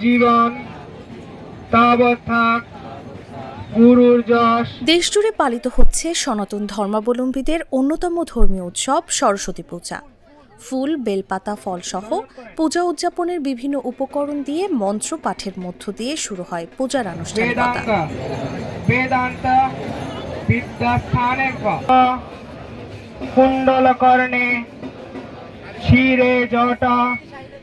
জীবন তাবৎ থাক দেশজুড়ে পালিত হচ্ছে সনাতন ধর্মাবলম্বীদের অন্যতম ধর্মীয় উৎসব সরস্বতী পূজা। ফুল বেলপাতা ফলসহ পূজা উদযাপনের বিভিন্ন উপকরণ দিয়ে মন্ত্র পাঠের মধ্য দিয়ে শুরু হয় পূজার আনুষ্ঠানিকতা কুণ্ডলকর্ণে শিরে জটা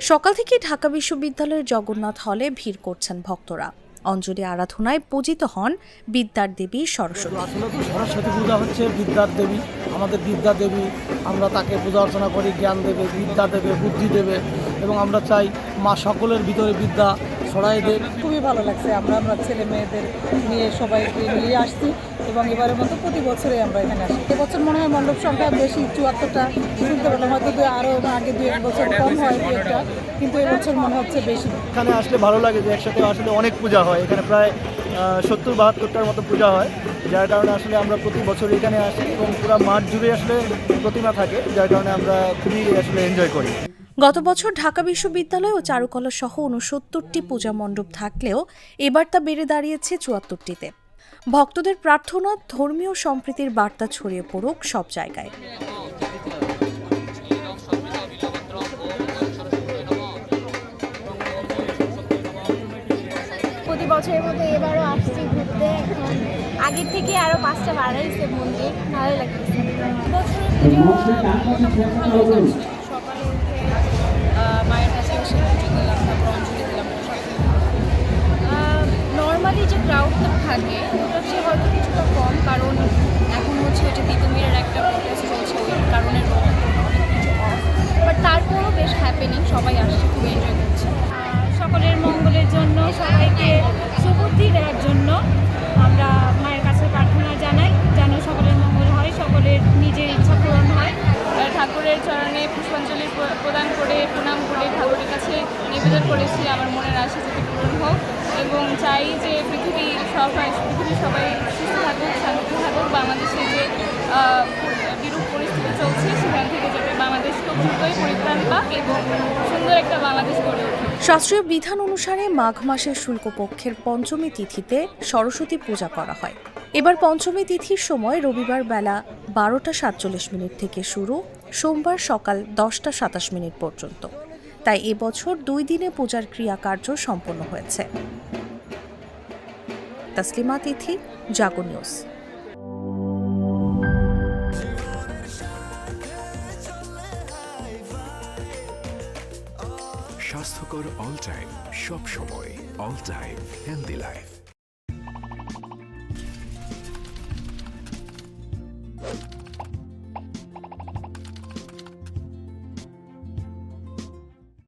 সকাল থেকে ঢাকা বিশ্ববিদ্যালয়ের জগন্নাথ হলে ভিড় করছেন ভক্তরা। অঞ্জলি আরাধনায় পূজিত হন বিদ্যার দেবী সরস্বতী। সরস্বতী পূজা হচ্ছে, বিদ্যার দেবী, আমাদের বিদ্যা দেবী। আমরা তাকে পূজা অর্চনা করি, জ্ঞান দেবে, বিদ্যা দেবে, বুদ্ধি দেবে। এবং আমরা চাই মা সকলের ভিতরে বিদ্যা ছড়াই দেব খুবই ভালো লাগছে। আমরা আমরা ছেলে মেয়েদের নিয়ে সবাইকে নিয়ে আসছি এবং এবারের মতো প্রতি বছরই আমরা এখানে আসি। এবছর মনে হয় মণ্ডপ সংখ্যা বেশি, চুয়াত্তরটা। শুনতে পেলাম, হয়তো আরও আগে দু এক বছর কম হয় দু একটা, কিন্তু এবছর মনে হচ্ছে বেশি। এখানে আসলে ভালো লাগে যে একসাথে আসলে অনেক পূজা হয়। এখানে প্রায় সত্তর, বাহাত্তরটার মতো পূজা হয়। যার কারণে আসলে আমরা প্রতি বছর এখানে আসি এবং পুরো মাঠ জুড়ে আসলে প্রতিমা থাকে, যার কারণে আমরা খুবই আসলে এনজয় করি। গত বছর ঢাকা বিশ্ববিদ্যালয় ও চারুকলা সহ উনসত্তরটি পূজা মণ্ডপ থাকলেও এবার তা বেড়ে দাঁড়িয়েছে চুয়াত্তরটিতে। ভক্তদের প্রার্থনা, ধর্মীয় সম্প্রীতির বার্তা ছড়িয়ে পড়ুক সব জায়গায়। প্রতি বছরের মতো এবারও আসছি ঘুরতে। আগের থেকে আরও পাঁচটা বাড়াইছে মন্দির। ভালো লাগছে থাকে হচ্ছে হয়তো কিছুটা কম, কারণ এখন হচ্ছে ওই যে তিতুমিরের একটা প্রোটেস্ট চলছে, ওই কারণে বাট তারপরও বেশ হ্যাপেনিং সবাই আসছে, খুব এনজয় করছে। সকলের মঙ্গলের জন্য, সবাইকে সুবুদ্ধি দেওয়ার জন্য করে ঠাকুরের কাছে নিবেদন করেছি, আমার মনের আশা যাতে পূরণ হোক এবং চাই যে পৃথিবী সবাই পৃথিবীর সবাই সুস্থ থাকুক, শান্তি থাকুক, বাংলাদেশে যে বিরূপ পরিস্থিতি চলছে, সেখান থেকে যাতে বাংলাদেশ দ্রুতই পরিত্রাণ পাক এবং সুন্দর একটা বাংলাদেশ গড়ে শাস্ত্রীয় বিধান অনুসারে মাঘ মাসের শুল্কপক্ষের পঞ্চমী তিথিতে সরস্বতী পূজা করা হয়। এবার পঞ্চমী তিথির সময় রবিবার বেলা বারোটা সাতচল্লিশ মিনিট থেকে শুরু, সোমবার সকাল দশটা সাতাশ মিনিট পর্যন্ত। তাই এবছর দুই দিনে পূজার ক্রিয়াকার্য সম্পন্ন হয়েছে। তসলিমা তিথি, জাগো নিউজ। স্বাস্থ্যকর অল টাইম, সব সময়, অল টাইম, হেলদি লাইফ।